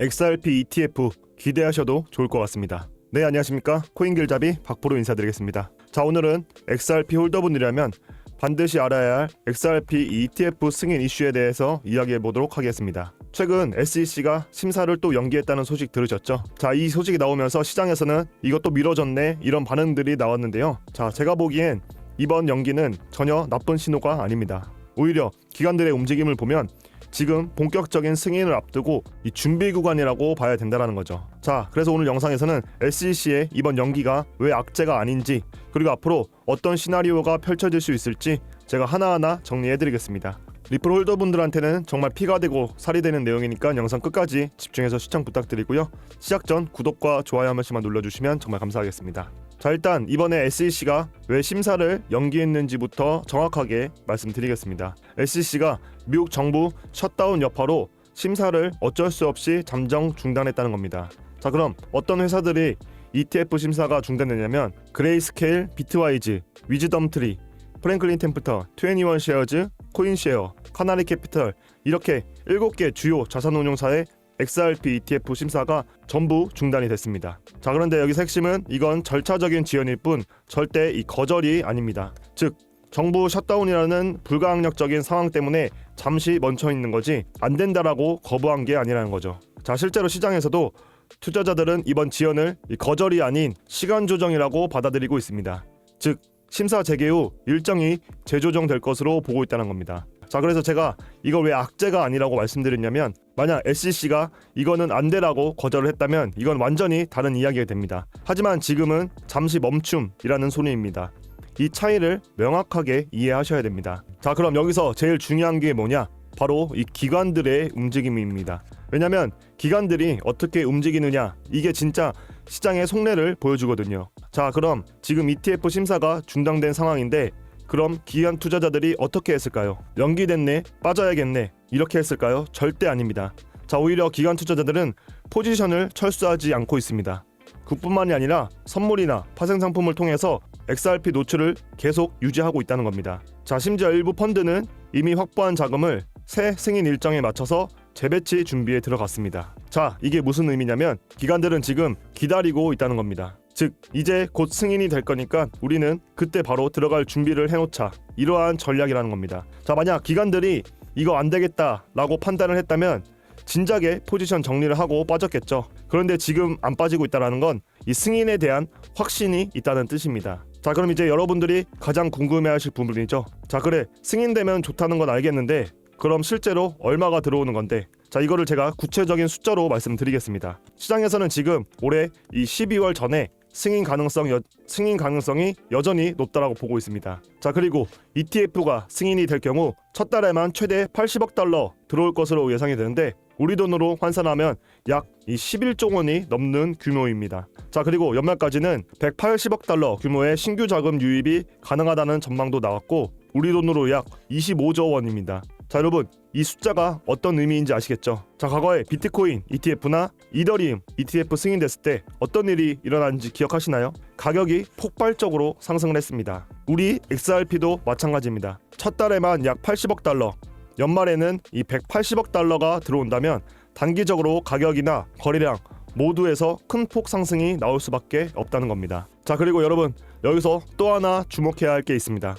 XRP ETF 기대하셔도 좋을 것 같습니다. 네, 안녕하십니까? 코인길잡이 박보로 인사드리겠습니다. 자, 오늘은 XRP 홀더분이라면 반드시 알아야 할 XRP ETF 승인 이슈에 대해서 이야기해 보도록 하겠습니다. 최근 SEC가 심사를 또 연기했다는 소식 들으셨죠? 자, 이 소식이 나오면서 시장에서는 이것도 미뤄졌네 이런 반응들이 나왔는데요. 자, 제가 보기엔 이번 연기는 전혀 나쁜 신호가 아닙니다. 오히려 기관들의 움직임을 보면 지금 본격적인 승인을 앞두고 이 준비 구간이라고 봐야 된다는 거죠. 자, 그래서 오늘 영상에서는 SEC의 이번 연기가 왜 악재가 아닌지 그리고 앞으로 어떤 시나리오가 펼쳐질 수 있을지 제가 하나하나 정리해드리겠습니다. 리플 홀더분들한테는 정말 피가 되고 살이 되는 내용이니까 영상 끝까지 집중해서 시청 부탁드리고요. 시작 전 구독과 좋아요 한 번씩만 눌러주시면 정말 감사하겠습니다. 자 일단 이번에 SEC가 왜 심사를 연기했는지부터 정확하게 말씀드리겠습니다. SEC가 미국 정부 셧다운 여파로 심사를 어쩔 수 없이 잠정 중단했다는 겁니다. 자 그럼 어떤 회사들이 ETF 심사가 중단됐냐면 그레이스케일, 비트와이즈, 위즈덤트리, 프랭클린 템플턴, 21 쉐어즈, 코인쉐어, 카나리 캐피털 이렇게 7개 주요 자산운용사의 XRP ETF 심사가 전부 중단이 됐습니다. 자 그런데 여기서 핵심은 이건 절차적인 지연일 뿐 절대 이 거절이 아닙니다. 즉 정부 셧다운이라는 불가항력적인 상황 때문에 잠시 멈춰 있는 거지 안 된다라고 거부한 게 아니라는 거죠. 자 실제로 시장에서도 투자자들은 이번 지연을 이 거절이 아닌 시간 조정이라고 받아들이고 있습니다. 즉 심사 재개 후 일정이 재조정될 것으로 보고 있다는 겁니다. 자 그래서 제가 이걸 왜 악재가 아니라고 말씀드렸냐면 만약 SEC가 이거는 안 되라고 거절을 했다면 이건 완전히 다른 이야기가 됩니다. 하지만 지금은 잠시 멈춤이라는 소리입니다. 이 차이를 명확하게 이해하셔야 됩니다. 자 그럼 여기서 제일 중요한 게 뭐냐? 바로 이 기관들의 움직임입니다. 왜냐면 기관들이 어떻게 움직이느냐 이게 진짜 시장의 속내를 보여주거든요. 자 그럼 지금 ETF 심사가 중단된 상황인데 그럼 기관 투자자들이 어떻게 했을까요? 연기됐네, 빠져야겠네 이렇게 했을까요? 절대 아닙니다. 자 오히려 기관 투자자들은 포지션을 철수하지 않고 있습니다. 그뿐만이 아니라 선물이나 파생 상품을 통해서 XRP 노출을 계속 유지하고 있다는 겁니다. 자 심지어 일부 펀드는 이미 확보한 자금을 새 승인 일정에 맞춰서 재배치 준비에 들어갔습니다. 자, 이게 무슨 의미냐면 기관들은 지금 기다리고 있다는 겁니다. 즉, 이제 곧 승인이 될 거니까 우리는 그때 바로 들어갈 준비를 해놓자. 이러한 전략이라는 겁니다. 자, 만약 기관들이 이거 안 되겠다라고 판단을 했다면 진작에 포지션 정리를 하고 빠졌겠죠. 그런데 지금 안 빠지고 있다는 건 이 승인에 대한 확신이 있다는 뜻입니다. 자, 그럼 이제 여러분들이 가장 궁금해하실 부분이죠. 자, 그래 승인되면 좋다는 건 알겠는데 그럼 실제로 얼마가 들어오는 건데 자 이거를 제가 구체적인 숫자로 말씀드리겠습니다. 시장에서는 지금 올해 이 12월 전에 승인 가능성 여, 승인 가능성이 여전히 높다라고 보고 있습니다. 자 그리고 ETF가 승인이 될 경우 첫 달에만 최대 80억 달러 들어올 것으로 예상이 되는데 우리 돈으로 환산하면 약이 11조 원이 넘는 규모입니다. 자 그리고 연말까지는 180억 달러 규모의 신규 자금 유입이 가능하다는 전망도 나왔고 우리 돈으로 약 25조 원입니다. 자 여러분 이 숫자가 어떤 의미인지 아시겠죠? 자 과거에 비트코인 ETF나 이더리움 ETF 승인됐을 때 어떤 일이 일어났는지 기억하시나요? 가격이 폭발적으로 상승을 했습니다. 우리 XRP도 마찬가지입니다. 첫 달에만 약 80억 달러, 연말에는 이 180억 달러가 들어온다면 단기적으로 가격이나 거래량 모두에서 큰 폭 상승이 나올 수밖에 없다는 겁니다. 자 그리고 여러분 여기서 또 하나 주목해야 할 게 있습니다.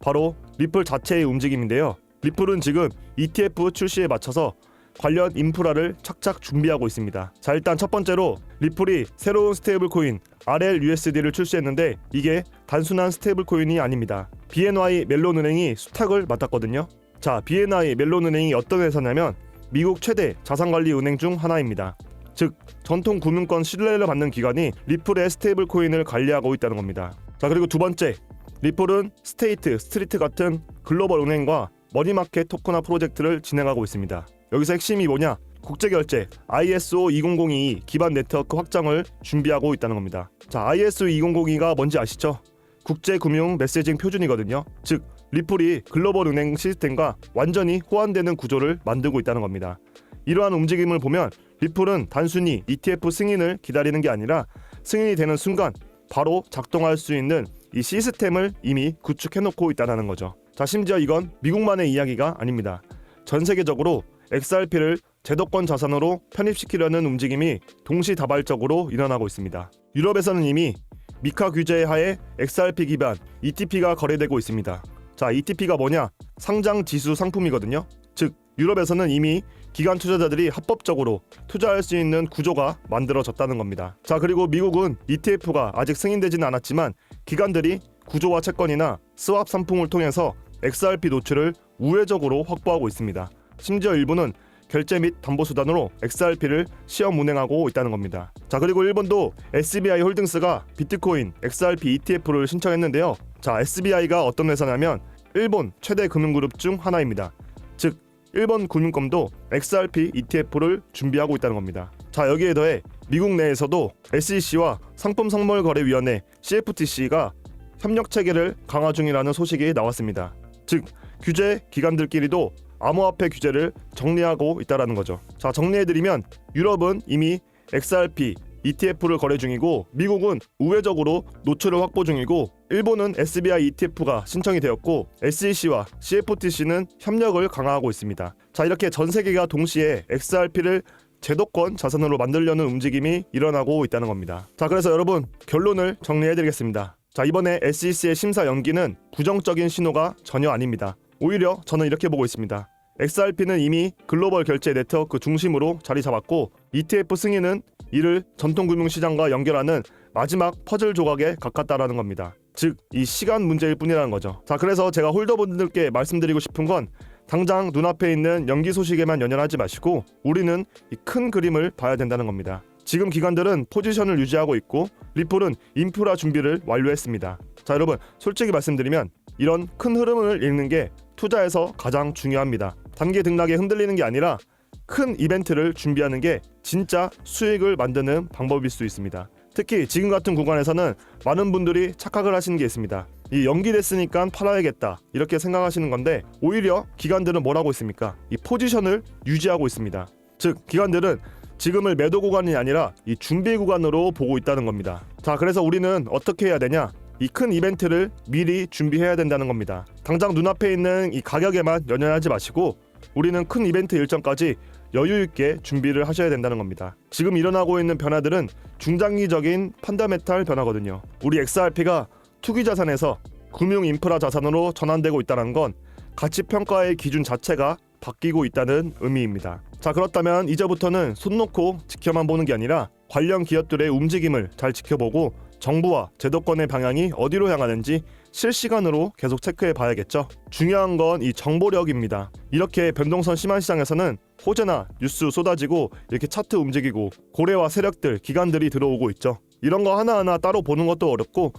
바로 리플 자체의 움직임인데요. 리플은 지금 ETF 출시에 맞춰서 관련 인프라를 착착 준비하고 있습니다. 자 일단 첫 번째로 리플이 새로운 스테이블 코인 RLUSD를 출시했는데 이게 단순한 스테이블 코인이 아닙니다. BNY 멜론 은행이 수탁을 맡았거든요. 자 BNY 멜론 은행이 어떤 회사냐면 미국 최대 자산관리 은행 중 하나입니다. 즉 전통 금융권 신뢰를 받는 기관이 리플의 스테이블 코인을 관리하고 있다는 겁니다. 자 그리고 두 번째 리플은 스테이트, 스트리트 같은 글로벌 은행과 머니마켓 토큰화 프로젝트를 진행하고 있습니다. 여기서 핵심이 뭐냐? 국제결제 ISO 2002 기반 네트워크 확장을 준비하고 있다는 겁니다. 자, ISO 2002가 뭔지 아시죠? 국제금융 메시징 표준이거든요. 즉, 리플이 글로벌 은행 시스템과 완전히 호환되는 구조를 만들고 있다는 겁니다. 이러한 움직임을 보면 리플은 단순히 ETF 승인을 기다리는 게 아니라 승인이 되는 순간 바로 작동할 수 있는 이 시스템을 이미 구축해 놓고 있다는 거죠. 자, 심지어 이건 미국만의 이야기가 아닙니다. 전 세계적으로 XRP를 제도권 자산으로 편입시키려는 움직임이 동시다발적으로 일어나고 있습니다. 유럽에서는 이미 미카 규제 하에 XRP 기반 ETP가 거래되고 있습니다. 자, ETP가 뭐냐? 상장 지수 상품이거든요. 즉, 유럽에서는 이미 기관 투자자들이 합법적으로 투자할 수 있는 구조가 만들어졌다는 겁니다. 자, 그리고 미국은 ETF가 아직 승인되지는 않았지만 기관들이 구조화 채권이나 스왑 상품을 통해서 XRP 노출을 우회적으로 확보하고 있습니다. 심지어 일부는 결제 및 담보 수단으로 XRP를 시험 운행하고 있다는 겁니다. 자, 그리고 일본도 SBI 홀딩스가 비트코인 XRP ETF를 신청했는데요. 자, SBI가 어떤 회사냐면 일본 최대 금융그룹 중 하나입니다. 즉, 일본 금융권도 XRP ETF를 준비하고 있다는 겁니다. 자, 여기에 더해 미국 내에서도 SEC와 상품선물거래위원회 CFTC가 협력 체계를 강화 중이라는 소식이 나왔습니다. 즉, 규제 기관들끼리도 암호화폐 규제를 정리하고 있다라는 거죠. 자, 정리해드리면 유럽은 이미 XRP ETF를 거래 중이고 미국은 우회적으로 노출을 확보 중이고 일본은 SBI ETF가 신청이 되었고 SEC와 CFTC는 협력을 강화하고 있습니다. 자, 이렇게 전 세계가 동시에 XRP를 제도권 자산으로 만들려는 움직임이 일어나고 있다는 겁니다. 자, 그래서 여러분 결론을 정리해드리겠습니다. 자, 이번에 SEC의 심사 연기는 부정적인 신호가 전혀 아닙니다. 오히려 저는 이렇게 보고 있습니다. XRP는 이미 글로벌 결제 네트워크 중심으로 자리 잡았고 ETF 승인은 이를 전통 금융 시장과 연결하는 마지막 퍼즐 조각에 가깝다라는 겁니다. 즉, 이 시간 문제일 뿐이라는 거죠. 자, 그래서 제가 홀더분들께 말씀드리고 싶은 건 당장 눈앞에 있는 연기 소식에만 연연하지 마시고 우리는 이 큰 그림을 봐야 된다는 겁니다. 지금 기관들은 포지션을 유지하고 있고 리플은 인프라 준비를 완료했습니다. 자, 여러분, 솔직히 말씀드리면 이런 큰 흐름을 읽는 게 투자에서 가장 중요합니다. 단기 등락에 흔들리는 게 아니라 큰 이벤트를 준비하는 게 진짜 수익을 만드는 방법일 수 있습니다. 특히 지금 같은 구간에서는 많은 분들이 착각을 하시는 게 있습니다. 이 연기됐으니까 팔아야겠다 이렇게 생각하시는 건데 오히려 기관들은 뭘 하고 있습니까? 이 포지션을 유지하고 있습니다. 즉 기관들은 지금을 매도 구간이 아니라 이 준비 구간으로 보고 있다는 겁니다. 자, 그래서 우리는 어떻게 해야 되냐? 이 큰 이벤트를 미리 준비해야 된다는 겁니다. 당장 눈앞에 있는 이 가격에만 연연하지 마시고 우리는 큰 이벤트 일정까지 여유 있게 준비를 하셔야 된다는 겁니다. 지금 일어나고 있는 변화들은 중장기적인 펀더메탈 변화거든요. 우리 XRP가 투기 자산에서 금융 인프라 자산으로 전환되고 있다는 건 가치 평가의 기준 자체가 바뀌고 있다는 의미입니다. 자, 그렇다면 이제부터는 손 놓고 지켜만 보는 게 아니라 관련 기업들의 움직임을 잘 지켜보고 정부와 제도권의 방향이 어디로 향하는지 실시간으로 계속 체크해 봐야겠죠. 중요한 건 이 정보력입니다. 이렇게 변동성 심한 시장에서는 호재나 뉴스 쏟아지고 이렇게 차트 움직이고 고래와 세력들, 기관들이 들어오고 있죠. 이런 거 하나하나 따로 보는 것도 어렵고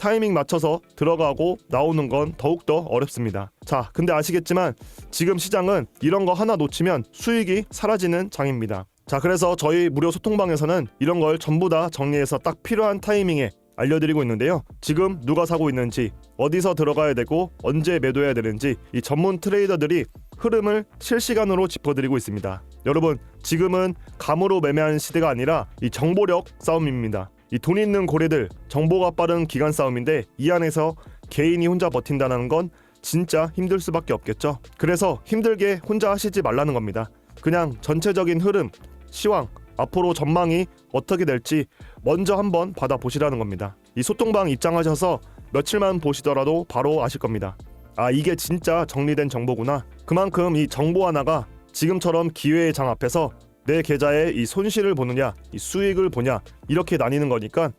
타이밍 맞춰서 들어가고 나오는 건 더욱더 어렵습니다. 자, 근데 아시겠지만 지금 시장은 이런 거 하나 놓치면 수익이 사라지는 장입니다. 자, 그래서 저희 무료 소통방에서는 이런 걸 전부 다 정리해서 딱 필요한 타이밍에 알려드리고 있는데요. 지금 누가 사고 있는지, 어디서 들어가야 되고 언제 매도해야 되는지 이 전문 트레이더들이 흐름을 실시간으로 짚어드리고 있습니다. 여러분, 지금은 감으로 매매하는 시대가 아니라 이 정보력 싸움입니다. 이 돈 있는 고래들, 정보가 빠른 기간 싸움인데 이 안에서 개인이 혼자 버틴다는 건 진짜 힘들 수밖에 없겠죠. 그래서 힘들게 혼자 하시지 말라는 겁니다. 그냥 전체적인 흐름, 시황, 앞으로 전망이 어떻게 될지 먼저 한번 받아보시라는 겁니다. 이 소통방 입장하셔서 며칠만 보시더라도 바로 아실 겁니다. 아 이게 진짜 정리된 정보구나. 그만큼 이 정보 하나가 지금처럼 기회의 장 앞에서 내 계좌에 이 손실을 보느냐, 이 수익을 보냐 이렇게 나뉘는 거니까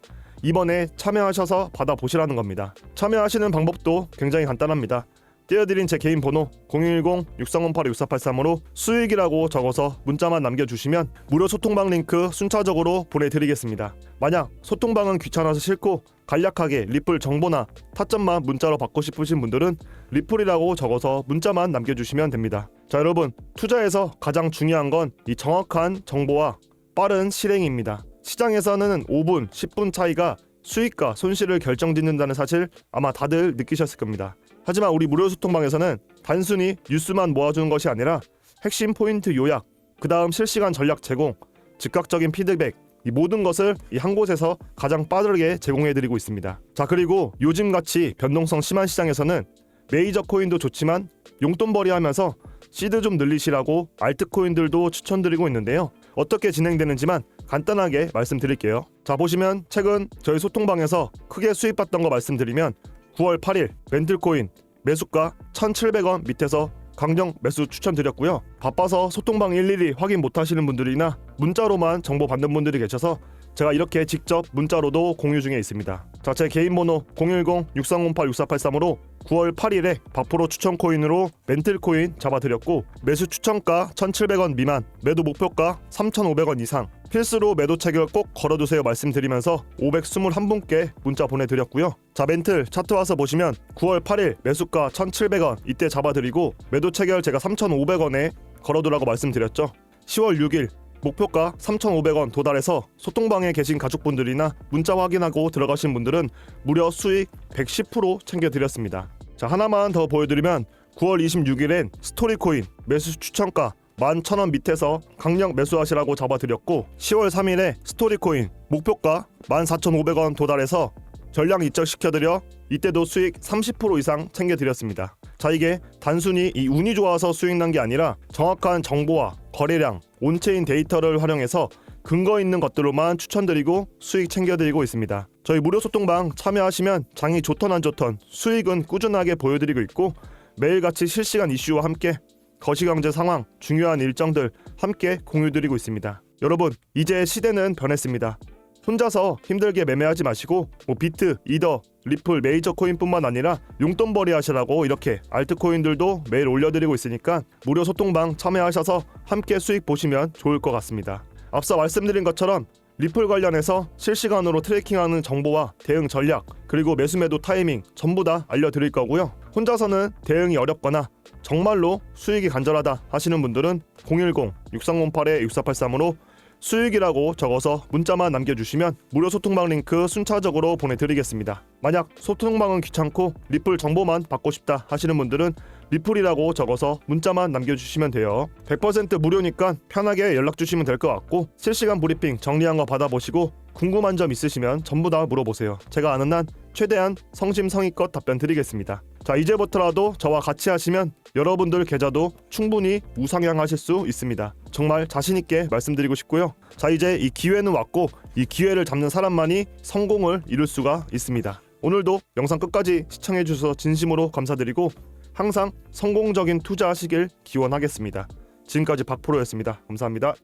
이번에 참여하셔서 받아보시라는 겁니다. 참여하시는 방법도 굉장히 간단합니다. 띄워드린 제 개인 번호 010-6308-6483으로 수익이라고 적어서 문자만 남겨주시면 무료 소통방 링크 순차적으로 보내드리겠습니다. 만약 소통방은 귀찮아서 싫고 간략하게 리플 정보나 타점만 문자로 받고 싶으신 분들은 리플이라고 적어서 문자만 남겨주시면 됩니다. 자 여러분 투자에서 가장 중요한 건 이 정확한 정보와 빠른 실행입니다. 시장에서는 5분, 10분 차이가 수익과 손실을 결정짓는다는 사실 아마 다들 느끼셨을 겁니다. 하지만 우리 무료 소통방에서는 단순히 뉴스만 모아주는 것이 아니라 핵심 포인트 요약, 그 다음 실시간 전략 제공, 즉각적인 피드백, 이 모든 것을 이 한 곳에서 가장 빠르게 제공해드리고 있습니다. 자 그리고 요즘 같이 변동성 심한 시장에서는 메이저 코인도 좋지만 용돈벌이 하면서 시드 좀 늘리시라고 알트코인들도 추천드리고 있는데요. 어떻게 진행되는지만 간단하게 말씀드릴게요. 자 보시면 최근 저희 소통방에서 크게 수입받던 거 말씀드리면 9월 8일 멘틀코인 매수가 1,700원 밑에서 강정 매수 추천드렸고요. 바빠서 소통방 일일이 확인 못 하시는 분들이나 문자로만 정보 받는 분들이 계셔서 제가 이렇게 직접 문자로도 공유 중에 있습니다. 자, 제 개인 번호 010-6308-6483으로 9월 8일에 바프로 추천 코인으로 멘틀 코인 잡아드렸고 매수 추천가 1,700원 미만, 매도 목표가 3,500원 이상. 필수로 매도 체결 꼭 걸어두세요 말씀드리면서 521분께 문자 보내드렸고요. 자 멘틀 차트 와서 보시면 9월 8일 매수가 1,700원 이때 잡아드리고 매도 체결 제가 3,500원에 걸어두라고 말씀드렸죠. 10월 6일 목표가 3,500원 도달해서 소통방에 계신 가족분들이나 문자 확인하고 들어가신 분들은 무려 수익 110% 챙겨드렸습니다. 자 하나만 더 보여드리면 9월 26일엔 스토리코인 매수 추천가 11,000원 밑에서 강력 매수하시라고 잡아드렸고 10월 3일에 스토리코인 목표가 14,500원 도달해서 전량 이적시켜드려 이때도 수익 30% 이상 챙겨드렸습니다. 자 이게 단순히 이 운이 좋아서 수익 난 게 아니라 정확한 정보와 거래량, 온체인 데이터를 활용해서 근거 있는 것들로만 추천드리고 수익 챙겨드리고 있습니다. 저희 무료 소통방 참여하시면 장이 좋던 안 좋던 수익은 꾸준하게 보여드리고 있고 매일같이 실시간 이슈와 함께 거시경제 상황, 중요한 일정들 함께 공유드리고 있습니다. 여러분, 이제 시대는 변했습니다. 혼자서 힘들게 매매하지 마시고 뭐 비트, 이더, 리플, 메이저 코인뿐만 아니라 용돈벌이 하시라고 이렇게 알트코인들도 매일 올려드리고 있으니까 무료 소통방 참여하셔서 함께 수익 보시면 좋을 것 같습니다. 앞서 말씀드린 것처럼 리플 관련해서 실시간으로 트래킹하는 정보와 대응 전략 그리고 매수 매도 타이밍 전부 다 알려드릴 거고요. 혼자서는 대응이 어렵거나 정말로 수익이 간절하다 하시는 분들은 010-6308-6483으로 수익이라고 적어서 문자만 남겨주시면 무료 소통방 링크 순차적으로 보내드리겠습니다. 만약 소통방은 귀찮고 리플 정보만 받고 싶다 하시는 분들은 리플이라고 적어서 문자만 남겨주시면 돼요. 100% 무료니까 편하게 연락 주시면 될 것 같고 실시간 브리핑 정리한 거 받아보시고 궁금한 점 있으시면 전부 다 물어보세요. 제가 아는 한 최대한 성심성의껏 답변 드리겠습니다. 자 이제부터라도 저와 같이 하시면 여러분들 계좌도 충분히 우상향하실 수 있습니다. 정말 자신 있게 말씀드리고 싶고요. 자 이제 이 기회는 왔고 이 기회를 잡는 사람만이 성공을 이룰 수가 있습니다. 오늘도 영상 끝까지 시청해 주셔서 진심으로 감사드리고 항상 성공적인 투자하시길 기원하겠습니다. 지금까지 박프로였습니다. 감사합니다.